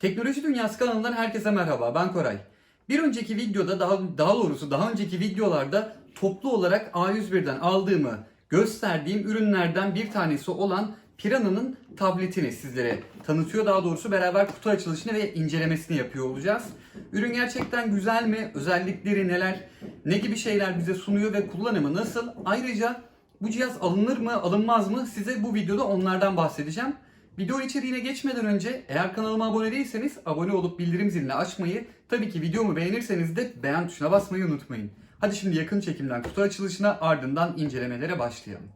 Teknoloji Dünyası kanalından herkese merhaba. Ben Koray. Bir önceki videoda daha, daha doğrusu daha önceki videolarda toplu olarak A101'den aldığımı gösterdiğim ürünlerden bir tanesi olan Piranha'nın tabletini sizlere tanıtıyor. Daha doğrusu beraber kutu açılışını ve incelemesini yapıyor olacağız. Ürün gerçekten güzel mi? Özellikleri neler? Ne gibi şeyler bize sunuyor ve kullanımı nasıl? Ayrıca bu cihaz alınır mı, alınmaz mı? Size bu videoda onlardan bahsedeceğim. Video içeriğine geçmeden önce eğer kanalıma abone değilseniz abone olup bildirim zilini açmayı, tabii ki videomu beğenirseniz de beğen tuşuna basmayı unutmayın. Hadi şimdi yakın çekimden kutu açılışına ardından incelemelere başlayalım.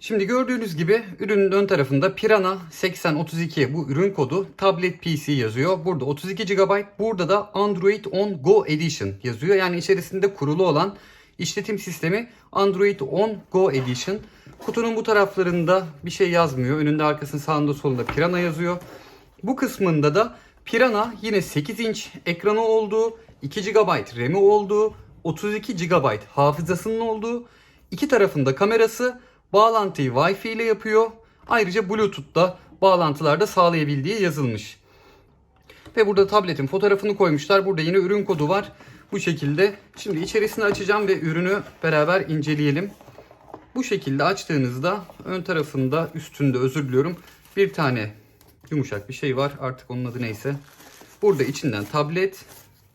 Şimdi gördüğünüz gibi ürünün ön tarafında Piranha 8032 bu ürün kodu tablet PC yazıyor. Burada 32 GB, burada da Android On Go Edition yazıyor. Yani içerisinde kurulu olan işletim sistemi Android On Go Edition. Kutunun bu taraflarında bir şey yazmıyor. Önünde arkasında sağında solunda Piranha yazıyor. Bu kısmında da Piranha yine 8 inç ekranı olduğu, 2 GB RAM'i olduğu, 32 GB hafızasının olduğu, iki tarafında kamerası, bağlantıyı Wi-Fi ile yapıyor. Ayrıca Bluetooth'ta bağlantılarda sağlayabildiği yazılmış. Ve burada tabletin fotoğrafını koymuşlar. Burada yine ürün kodu var. Bu şekilde. Şimdi içerisini açacağım ve ürünü beraber inceleyelim. Bu şekilde açtığınızda ön tarafında üstünde özür diliyorum bir tane yumuşak bir şey var. Artık onun adı neyse. Burada içinden tablet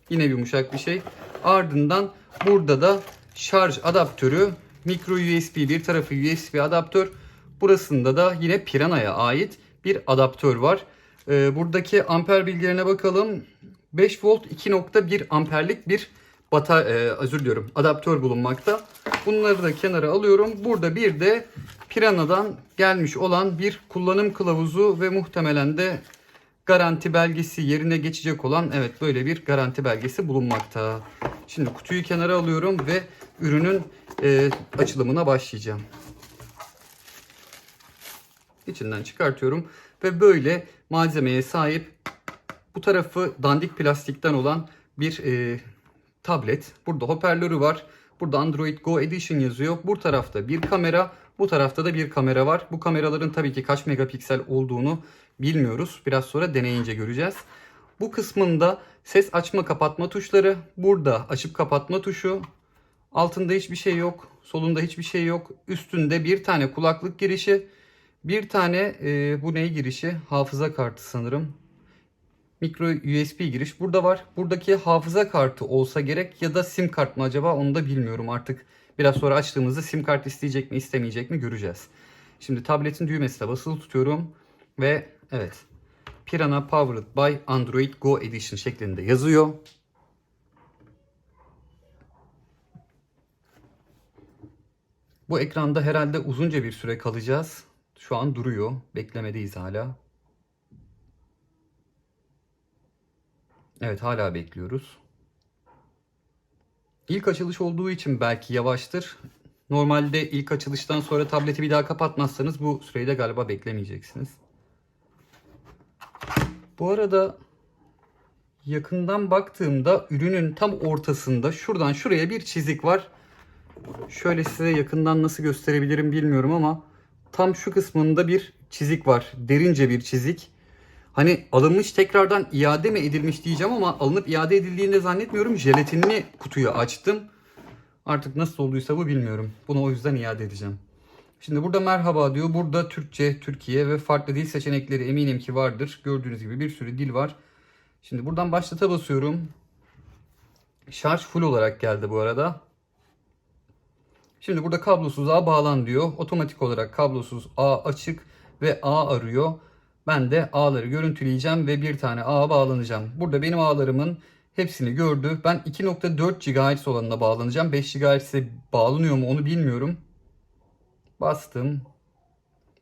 yine yumuşak bir şey. Ardından burada da şarj adaptörü micro USB bir tarafı USB adaptör. Burasında da yine Piranha'ya ait bir adaptör var. Ee, buradaki amper bilgilerine bakalım. 5 volt 2.1 amperlik bir bata e, özür diliyorum adaptör bulunmakta. Bunları da kenara alıyorum. Burada bir de Piranha'dan gelmiş olan bir kullanım kılavuzu ve muhtemelen de garanti belgesi yerine geçecek olan evet böyle bir garanti belgesi bulunmakta. Şimdi kutuyu kenara alıyorum ve ürünün e, açılımına başlayacağım. İçinden çıkartıyorum ve böyle malzemeye sahip bu tarafı dandik plastikten olan bir e, tablet. Burada hoparlörü var. Burada Android Go Edition yazıyor. Bu tarafta bir kamera, bu tarafta da bir kamera var. Bu kameraların tabii ki kaç megapiksel olduğunu bilmiyoruz. Biraz sonra deneyince göreceğiz. Bu kısmında ses açma kapatma tuşları. Burada açıp kapatma tuşu. Altında hiçbir şey yok. Solunda hiçbir şey yok. Üstünde bir tane kulaklık girişi. Bir tane e, bu ne girişi? Hafıza kartı sanırım. Micro USB giriş burada var. Buradaki hafıza kartı olsa gerek ya da sim kart mı acaba onu da bilmiyorum artık. Biraz sonra açtığımızda sim kart isteyecek mi istemeyecek mi göreceğiz. Şimdi tabletin düğmesine basılı tutuyorum ve evet Piranha Powered by Android Go Edition şeklinde yazıyor. Bu ekranda herhalde uzunca bir süre kalacağız. Şu an duruyor. Beklemedeyiz hala. Evet hala bekliyoruz. İlk açılış olduğu için belki yavaştır. Normalde ilk açılıştan sonra tableti bir daha kapatmazsanız bu süreyi de galiba beklemeyeceksiniz. Bu arada yakından baktığımda ürünün tam ortasında şuradan şuraya bir çizik var. Şöyle size yakından nasıl gösterebilirim bilmiyorum ama tam şu kısmında bir çizik var. Derince bir çizik. Hani alınmış tekrardan iade mi edilmiş diyeceğim ama alınıp iade edildiğini de zannetmiyorum. Jelatinli kutuyu açtım. Artık nasıl olduysa bu bilmiyorum. Bunu o yüzden iade edeceğim. Şimdi burada merhaba diyor. Burada Türkçe, Türkiye ve farklı dil seçenekleri eminim ki vardır. Gördüğünüz gibi bir sürü dil var. Şimdi buradan başlata basıyorum. Şarj full olarak geldi bu arada. Şimdi burada kablosuz ağ bağlan diyor. Otomatik olarak kablosuz ağ açık ve ağ arıyor. Ben de ağları görüntüleyeceğim ve bir tane ağa bağlanacağım. Burada benim ağlarımın hepsini gördü. Ben 2.4 GHz olanına bağlanacağım. 5 GHz'e bağlanıyor mu onu bilmiyorum. Bastım.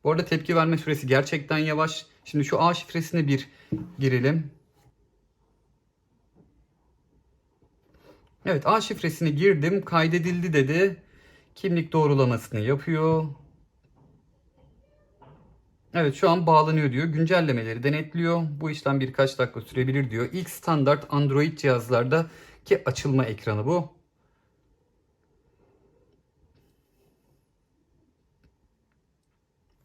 Bu arada tepki verme süresi gerçekten yavaş. Şimdi şu ağ şifresine bir girelim. Evet ağ şifresini girdim. Kaydedildi dedi. Kimlik doğrulamasını yapıyor. Evet şu an bağlanıyor diyor. Güncellemeleri denetliyor. Bu işlem birkaç dakika sürebilir diyor. İlk standart Android cihazlarda ki açılma ekranı bu.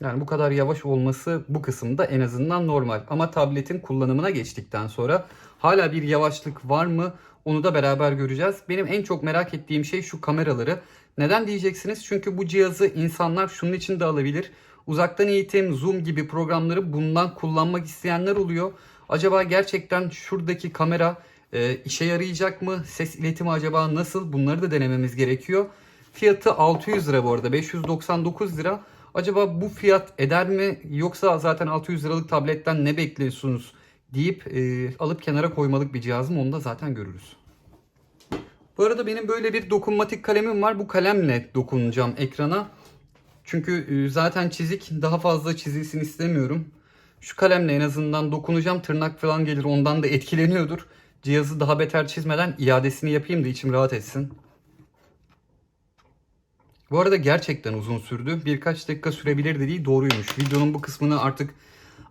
Yani bu kadar yavaş olması bu kısımda en azından normal. Ama tabletin kullanımına geçtikten sonra hala bir yavaşlık var mı onu da beraber göreceğiz. Benim en çok merak ettiğim şey şu kameraları. Neden diyeceksiniz? Çünkü bu cihazı insanlar şunun için de alabilir. Uzaktan eğitim, Zoom gibi programları bundan kullanmak isteyenler oluyor. Acaba gerçekten şuradaki kamera e, işe yarayacak mı? Ses iletimi acaba nasıl? Bunları da denememiz gerekiyor. Fiyatı 600 lira bu arada. 599 lira. Acaba bu fiyat eder mi? Yoksa zaten 600 liralık tabletten ne bekliyorsunuz deyip e, alıp kenara koymalık bir cihazım onu da zaten görürüz. Bu arada benim böyle bir dokunmatik kalemim var. Bu kalemle dokunacağım ekrana. Çünkü e, zaten çizik daha fazla çizilsin istemiyorum. Şu kalemle en azından dokunacağım. Tırnak falan gelir ondan da etkileniyordur. Cihazı daha beter çizmeden iadesini yapayım da içim rahat etsin. Bu arada gerçekten uzun sürdü. Birkaç dakika sürebilir dediği doğruymuş. Videonun bu kısmını artık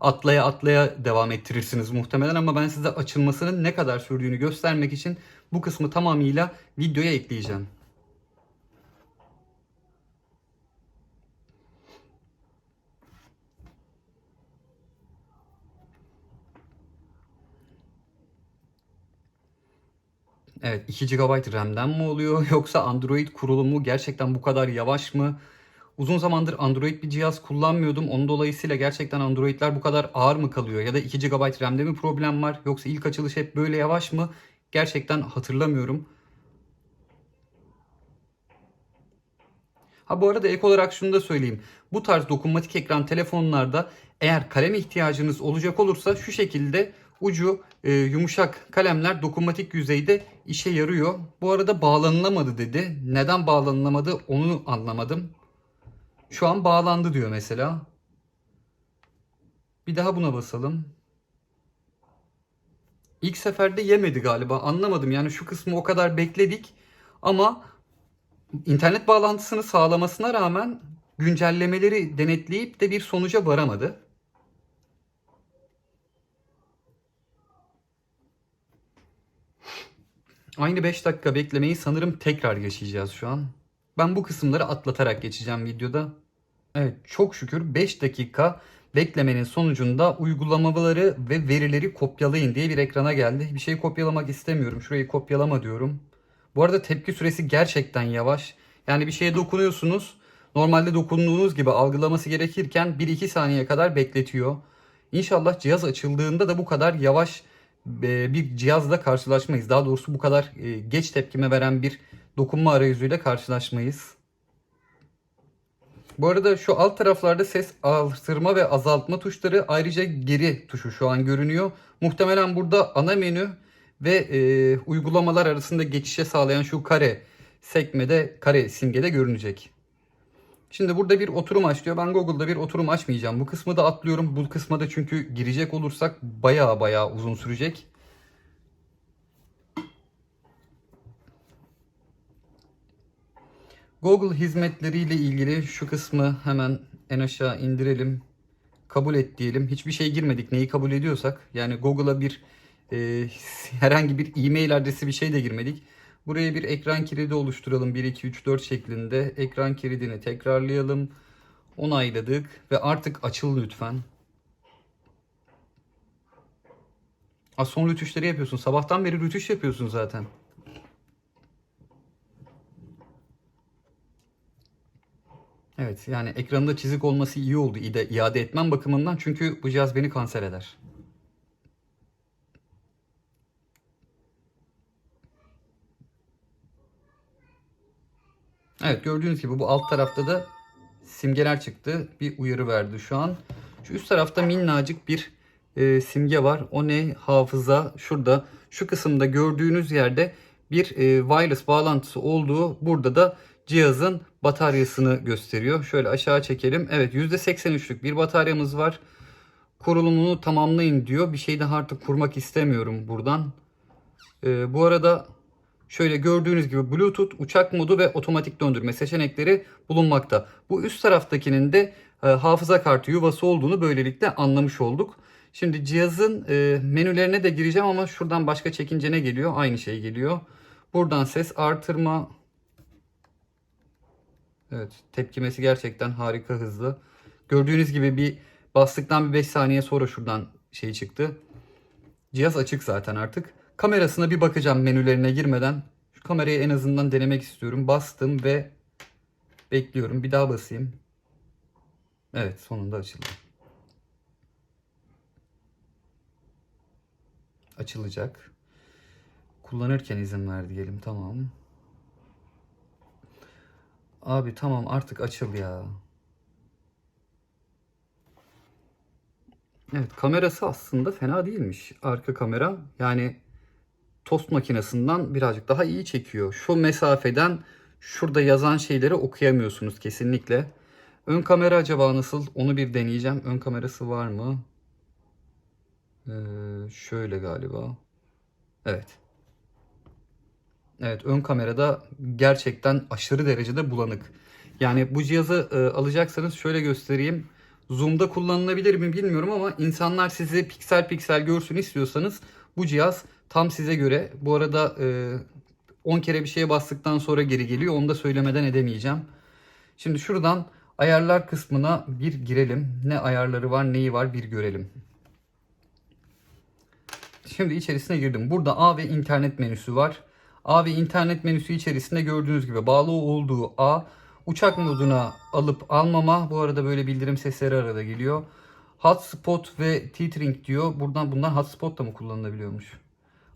atlaya atlaya devam ettirirsiniz muhtemelen ama ben size açılmasının ne kadar sürdüğünü göstermek için bu kısmı tamamıyla videoya ekleyeceğim. Evet 2 GB RAM'den mi oluyor yoksa Android kurulumu gerçekten bu kadar yavaş mı? Uzun zamandır Android bir cihaz kullanmıyordum. Onun dolayısıyla gerçekten Android'ler bu kadar ağır mı kalıyor? Ya da 2 GB RAM'de mi problem var? Yoksa ilk açılış hep böyle yavaş mı? Gerçekten hatırlamıyorum. Ha bu arada ek olarak şunu da söyleyeyim. Bu tarz dokunmatik ekran telefonlarda eğer kalem ihtiyacınız olacak olursa şu şekilde ucu e, yumuşak kalemler dokunmatik yüzeyde işe yarıyor. Bu arada bağlanılamadı dedi. Neden bağlanılamadı onu anlamadım. Şu an bağlandı diyor mesela. Bir daha buna basalım. İlk seferde yemedi galiba. Anlamadım. Yani şu kısmı o kadar bekledik. Ama internet bağlantısını sağlamasına rağmen güncellemeleri denetleyip de bir sonuca varamadı. Aynı 5 dakika beklemeyi sanırım tekrar yaşayacağız şu an. Ben bu kısımları atlatarak geçeceğim videoda. Evet çok şükür 5 dakika beklemenin sonucunda uygulamaları ve verileri kopyalayın diye bir ekrana geldi. Bir şey kopyalamak istemiyorum. Şurayı kopyalama diyorum. Bu arada tepki süresi gerçekten yavaş. Yani bir şeye dokunuyorsunuz. Normalde dokunduğunuz gibi algılaması gerekirken 1-2 saniye kadar bekletiyor. İnşallah cihaz açıldığında da bu kadar yavaş bir cihazla karşılaşmayız. Daha doğrusu bu kadar e, geç tepkime veren bir dokunma arayüzüyle karşılaşmayız. Bu arada şu alt taraflarda ses artırma ve azaltma tuşları ayrıca geri tuşu şu an görünüyor. Muhtemelen burada ana menü ve e, uygulamalar arasında geçişe sağlayan şu kare sekmede kare simgede görünecek. Şimdi burada bir oturum aç diyor. Ben Google'da bir oturum açmayacağım. Bu kısmı da atlıyorum. Bu kısma da çünkü girecek olursak baya baya uzun sürecek. Google hizmetleriyle ilgili şu kısmı hemen en aşağı indirelim. Kabul et diyelim. Hiçbir şey girmedik. Neyi kabul ediyorsak. Yani Google'a bir e, herhangi bir e-mail adresi bir şey de girmedik. Buraya bir ekran kilidi oluşturalım. 1, 2, 3, 4 şeklinde. Ekran kilidini tekrarlayalım. Onayladık. Ve artık açıl lütfen. Aa, son rütüşleri yapıyorsun. Sabahtan beri rütüş yapıyorsun zaten. Evet yani ekranında çizik olması iyi oldu iade etmem bakımından çünkü bu cihaz beni kanser eder. Evet gördüğünüz gibi bu alt tarafta da simgeler çıktı. Bir uyarı verdi şu an. Şu üst tarafta minnacık bir e, simge var. O ne? Hafıza. Şurada şu kısımda gördüğünüz yerde bir e, wireless bağlantısı olduğu burada da cihazın bataryasını gösteriyor. Şöyle aşağı çekelim. Evet %83'lük bir bataryamız var. Kurulumunu tamamlayın diyor. Bir şey daha artık kurmak istemiyorum buradan. Ee, bu arada şöyle gördüğünüz gibi Bluetooth, uçak modu ve otomatik döndürme seçenekleri bulunmakta. Bu üst taraftakinin de e, hafıza kartı yuvası olduğunu böylelikle anlamış olduk. Şimdi cihazın e, menülerine de gireceğim ama şuradan başka çekince ne geliyor? Aynı şey geliyor. Buradan ses artırma, Evet tepkimesi gerçekten harika hızlı. Gördüğünüz gibi bir bastıktan bir 5 saniye sonra şuradan şey çıktı. Cihaz açık zaten artık. Kamerasına bir bakacağım menülerine girmeden. Şu kamerayı en azından denemek istiyorum. Bastım ve bekliyorum. Bir daha basayım. Evet sonunda açıldı. Açılacak. Kullanırken izin ver diyelim tamam. Abi tamam artık açıl ya. Evet kamerası aslında fena değilmiş. Arka kamera yani tost makinesinden birazcık daha iyi çekiyor. Şu mesafeden şurada yazan şeyleri okuyamıyorsunuz kesinlikle. Ön kamera acaba nasıl? Onu bir deneyeceğim. Ön kamerası var mı? Ee, şöyle galiba. Evet. Evet ön kamerada gerçekten aşırı derecede bulanık. Yani bu cihazı e, alacaksanız şöyle göstereyim. Zoom'da kullanılabilir mi bilmiyorum ama insanlar sizi piksel piksel görsün istiyorsanız bu cihaz tam size göre. Bu arada e, 10 kere bir şeye bastıktan sonra geri geliyor. Onu da söylemeden edemeyeceğim. Şimdi şuradan ayarlar kısmına bir girelim. Ne ayarları var neyi var bir görelim. Şimdi içerisine girdim. Burada A ve internet menüsü var. A ve internet menüsü içerisinde gördüğünüz gibi bağlı olduğu A uçak moduna alıp almama. Bu arada böyle bildirim sesleri arada geliyor. Hotspot ve tethering diyor. Buradan bunlar hotspot da mı kullanılabiliyormuş?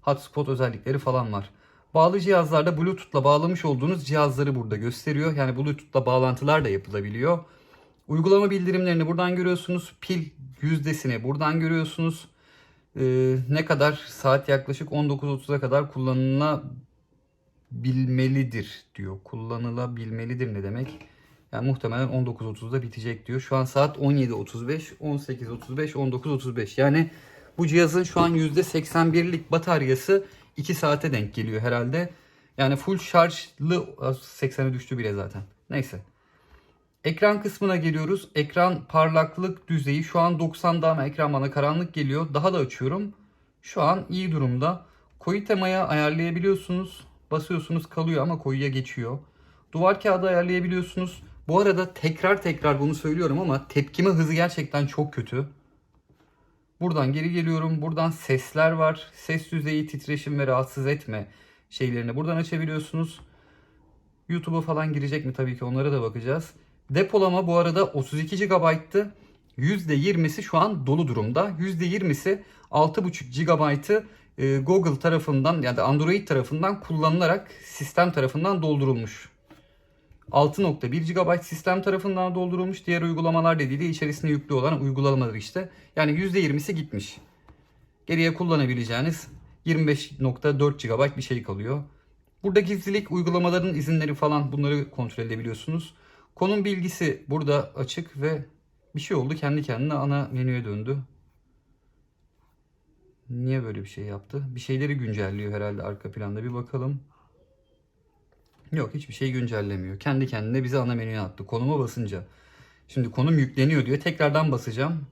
Hotspot özellikleri falan var. Bağlı cihazlarda Bluetooth'la bağlamış olduğunuz cihazları burada gösteriyor. Yani Bluetooth'la bağlantılar da yapılabiliyor. Uygulama bildirimlerini buradan görüyorsunuz. Pil yüzdesini buradan görüyorsunuz. Ee, ne kadar saat yaklaşık 19.30'a kadar kullanılabilmelidir diyor. Kullanılabilmelidir ne demek? Yani muhtemelen 19.30'da bitecek diyor. Şu an saat 17.35, 18.35, 19.35. Yani bu cihazın şu an %81'lik bataryası 2 saate denk geliyor herhalde. Yani full şarjlı 80'e düştü bile zaten. Neyse. Ekran kısmına geliyoruz. Ekran parlaklık düzeyi şu an 90'da ama ekran bana karanlık geliyor. Daha da açıyorum. Şu an iyi durumda. Koyu temaya ayarlayabiliyorsunuz. Basıyorsunuz kalıyor ama koyuya geçiyor. Duvar kağıdı ayarlayabiliyorsunuz. Bu arada tekrar tekrar bunu söylüyorum ama tepkime hızı gerçekten çok kötü. Buradan geri geliyorum. Buradan sesler var. Ses düzeyi, titreşim ve rahatsız etme şeylerini buradan açabiliyorsunuz. YouTube'a falan girecek mi tabii ki onlara da bakacağız. Depolama bu arada 32 GB'tı. %20'si şu an dolu durumda. %20'si 6.5 GB'ı Google tarafından ya da Android tarafından kullanılarak sistem tarafından doldurulmuş. 6.1 GB sistem tarafından doldurulmuş. Diğer uygulamalar dediği de içerisinde yüklü olan uygulamalar işte. Yani %20'si gitmiş. Geriye kullanabileceğiniz 25.4 GB bir şey kalıyor. Burada gizlilik uygulamaların izinleri falan bunları kontrol edebiliyorsunuz. Konum bilgisi burada açık ve bir şey oldu kendi kendine ana menüye döndü. Niye böyle bir şey yaptı? Bir şeyleri güncelliyor herhalde arka planda bir bakalım. Yok hiçbir şey güncellemiyor. Kendi kendine bizi ana menüye attı. Konuma basınca. Şimdi konum yükleniyor diyor. Tekrardan basacağım.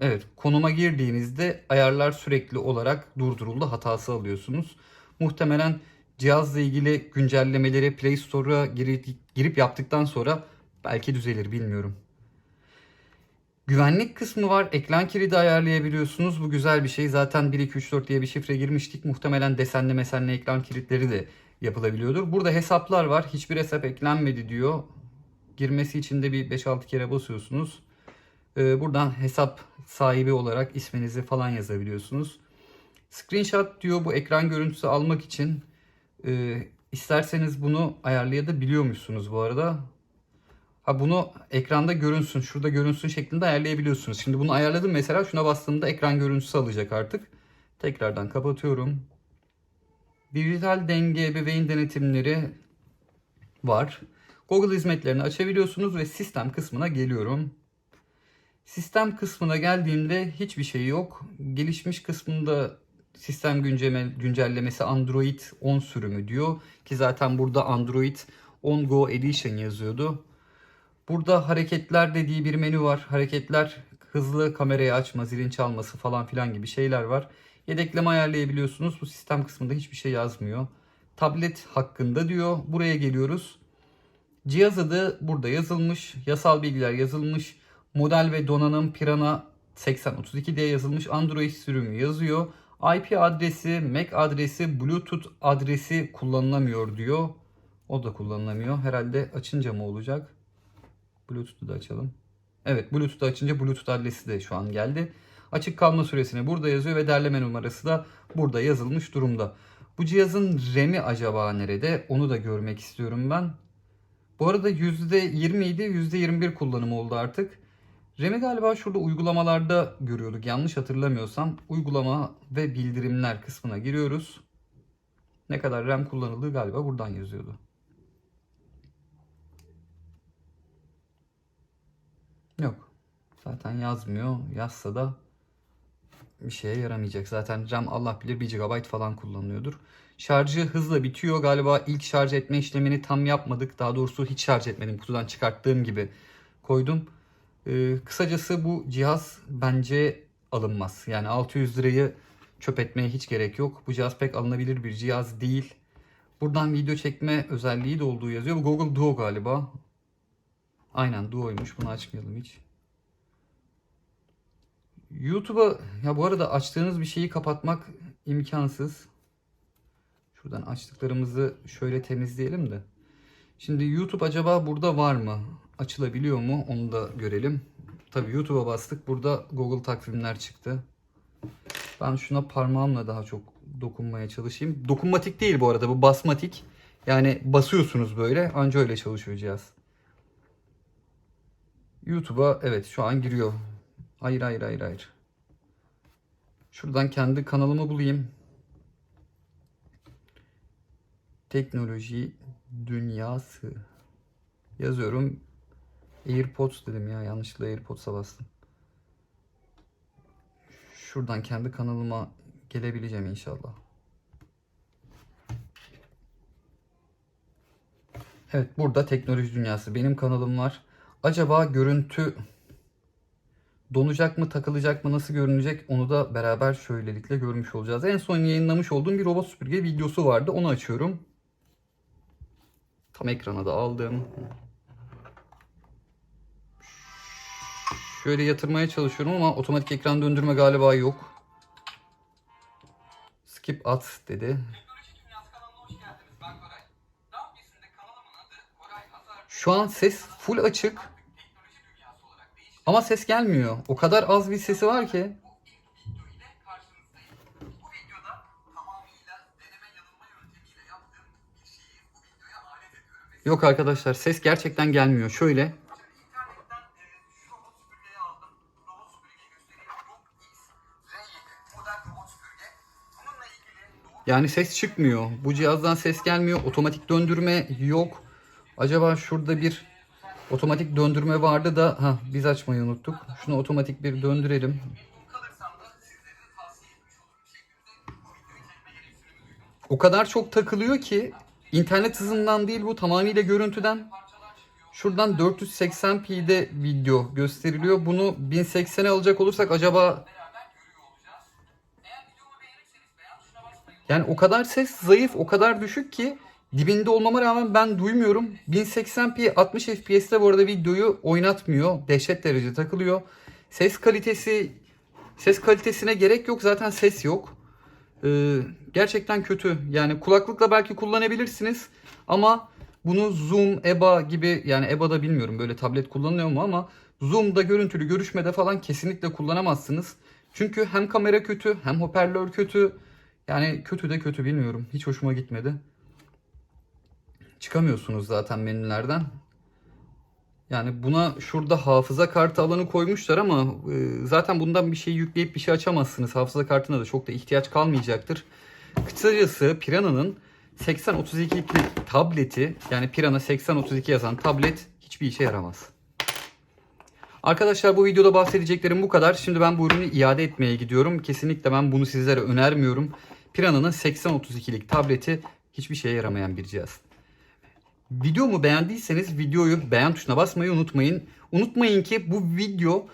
Evet konuma girdiğinizde ayarlar sürekli olarak durduruldu hatası alıyorsunuz. Muhtemelen cihazla ilgili güncellemeleri Play Store'a girip, girip yaptıktan sonra belki düzelir bilmiyorum. Güvenlik kısmı var. Ekran kilidi ayarlayabiliyorsunuz. Bu güzel bir şey. Zaten 1 2 3 4 diye bir şifre girmiştik. Muhtemelen desenli mesenli ekran kilitleri de yapılabiliyordur. Burada hesaplar var. Hiçbir hesap eklenmedi diyor. Girmesi için de bir 5-6 kere basıyorsunuz. Ee, buradan hesap sahibi olarak isminizi falan yazabiliyorsunuz. Screenshot diyor bu ekran görüntüsü almak için. Ee, isterseniz bunu ayarlayabiliyormuşsunuz bu arada. Ha bunu ekranda görünsün, şurada görünsün şeklinde ayarlayabiliyorsunuz. Şimdi bunu ayarladım mesela şuna bastığımda ekran görüntüsü alacak artık. Tekrardan kapatıyorum. Dijital denge ebeveyn denetimleri var. Google hizmetlerini açabiliyorsunuz ve sistem kısmına geliyorum. Sistem kısmına geldiğimde hiçbir şey yok. Gelişmiş kısmında sistem güncelleme, güncellemesi Android 10 sürümü diyor. Ki zaten burada Android 10 Go Edition yazıyordu. Burada hareketler dediği bir menü var. Hareketler hızlı kamerayı açma, zilin çalması falan filan gibi şeyler var. Yedekleme ayarlayabiliyorsunuz. Bu sistem kısmında hiçbir şey yazmıyor. Tablet hakkında diyor. Buraya geliyoruz. Cihaz adı burada yazılmış. Yasal bilgiler yazılmış. Model ve donanım Pirana 8032 diye yazılmış. Android sürümü yazıyor. IP adresi, MAC adresi, Bluetooth adresi kullanılamıyor diyor. O da kullanılamıyor. Herhalde açınca mı olacak? Bluetooth'u da açalım. Evet Bluetooth'u açınca Bluetooth adresi de şu an geldi. Açık kalma süresini burada yazıyor ve derleme numarası da burada yazılmış durumda. Bu cihazın RAM'i acaba nerede? Onu da görmek istiyorum ben. Bu arada %20 idi %21 kullanımı oldu artık. RAM'i galiba şurada uygulamalarda görüyorduk. Yanlış hatırlamıyorsam uygulama ve bildirimler kısmına giriyoruz. Ne kadar RAM kullanıldığı galiba buradan yazıyordu. Yok. Zaten yazmıyor. Yazsa da bir şeye yaramayacak. Zaten RAM Allah bilir 1 GB falan kullanılıyordur. Şarjı hızla bitiyor. Galiba ilk şarj etme işlemini tam yapmadık. Daha doğrusu hiç şarj etmedim. Kutudan çıkarttığım gibi koydum. Ee, kısacası bu cihaz bence alınmaz. Yani 600 lirayı çöp etmeye hiç gerek yok. Bu cihaz pek alınabilir bir cihaz değil. Buradan video çekme özelliği de olduğu yazıyor. Bu Google Duo galiba. Aynen Duo'ymuş. Bunu açmayalım hiç. YouTube'a ya bu arada açtığınız bir şeyi kapatmak imkansız. Şuradan açtıklarımızı şöyle temizleyelim de. Şimdi YouTube acaba burada var mı? Açılabiliyor mu? Onu da görelim. Tabii YouTube'a bastık. Burada Google takvimler çıktı. Ben şuna parmağımla daha çok dokunmaya çalışayım. Dokunmatik değil bu arada. Bu basmatik. Yani basıyorsunuz böyle. Anca öyle çalışıyor cihaz. YouTube'a evet şu an giriyor. Hayır hayır hayır hayır. Şuradan kendi kanalımı bulayım. Teknoloji dünyası. Yazıyorum. AirPods dedim ya. Yanlışlıkla AirPods'a bastım. Şuradan kendi kanalıma gelebileceğim inşallah. Evet burada teknoloji dünyası. Benim kanalım var. Acaba görüntü donacak mı, takılacak mı, nasıl görünecek onu da beraber şöylelikle görmüş olacağız. En son yayınlamış olduğum bir robot süpürge videosu vardı. Onu açıyorum. Tam ekrana da aldım. Şöyle yatırmaya çalışıyorum ama otomatik ekran döndürme galiba yok. Skip at dedi. Şu an ses full açık Teknoloji Dünyası olarak değişti. Ama ses gelmiyor. O kadar az bir sesi var ki. Yok arkadaşlar ses gerçekten gelmiyor. Şöyle şimdi internetten şu robot süpürgeyi aldım. Robot süpürgeyi göstereyim. Rook X R7 model robot süpürge. Bununla ilgili doğru yani ses çıkmıyor. Bu cihazdan ses gelmiyor. Otomatik döndürme yok. Acaba şurada bir otomatik döndürme vardı da ha biz açmayı unuttuk. Şunu otomatik bir döndürelim. O kadar çok takılıyor ki internet hızından değil bu tamamıyla görüntüden. Şuradan 480p'de video gösteriliyor. Bunu 1080'e alacak olursak acaba yani o kadar ses zayıf, o kadar düşük ki dibinde olmama rağmen ben duymuyorum. 1080p 60 fps'te bu arada videoyu oynatmıyor. Dehşet derece takılıyor. Ses kalitesi ses kalitesine gerek yok. Zaten ses yok. Ee, gerçekten kötü. Yani kulaklıkla belki kullanabilirsiniz ama bunu Zoom, EBA gibi yani EBA'da bilmiyorum böyle tablet kullanılıyor mu ama Zoom'da görüntülü görüşmede falan kesinlikle kullanamazsınız. Çünkü hem kamera kötü hem hoparlör kötü. Yani kötü de kötü bilmiyorum. Hiç hoşuma gitmedi. Çıkamıyorsunuz zaten menülerden. Yani buna şurada hafıza kartı alanı koymuşlar ama e, zaten bundan bir şey yükleyip bir şey açamazsınız. Hafıza kartına da çok da ihtiyaç kalmayacaktır. Kısacası Piranha'nın 8032 tableti yani Pirana 8032 yazan tablet hiçbir işe yaramaz. Arkadaşlar bu videoda bahsedeceklerim bu kadar. Şimdi ben bu ürünü iade etmeye gidiyorum. Kesinlikle ben bunu sizlere önermiyorum. Piranha'nın 8032'lik tableti hiçbir şeye yaramayan bir cihaz. Videomu beğendiyseniz videoyu beğen tuşuna basmayı unutmayın. Unutmayın ki bu video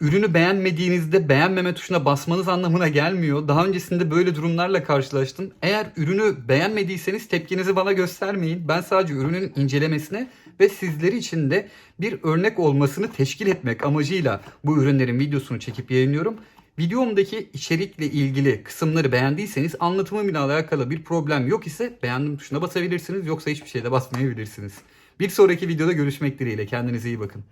ürünü beğenmediğinizde beğenmeme tuşuna basmanız anlamına gelmiyor. Daha öncesinde böyle durumlarla karşılaştım. Eğer ürünü beğenmediyseniz tepkinizi bana göstermeyin. Ben sadece ürünün incelemesine ve sizleri için de bir örnek olmasını teşkil etmek amacıyla bu ürünlerin videosunu çekip yayınlıyorum. Videomdaki içerikle ilgili kısımları beğendiyseniz anlatımımla alakalı bir problem yok ise beğendim tuşuna basabilirsiniz yoksa hiçbir şeyde basmayabilirsiniz. Bir sonraki videoda görüşmek dileğiyle kendinize iyi bakın.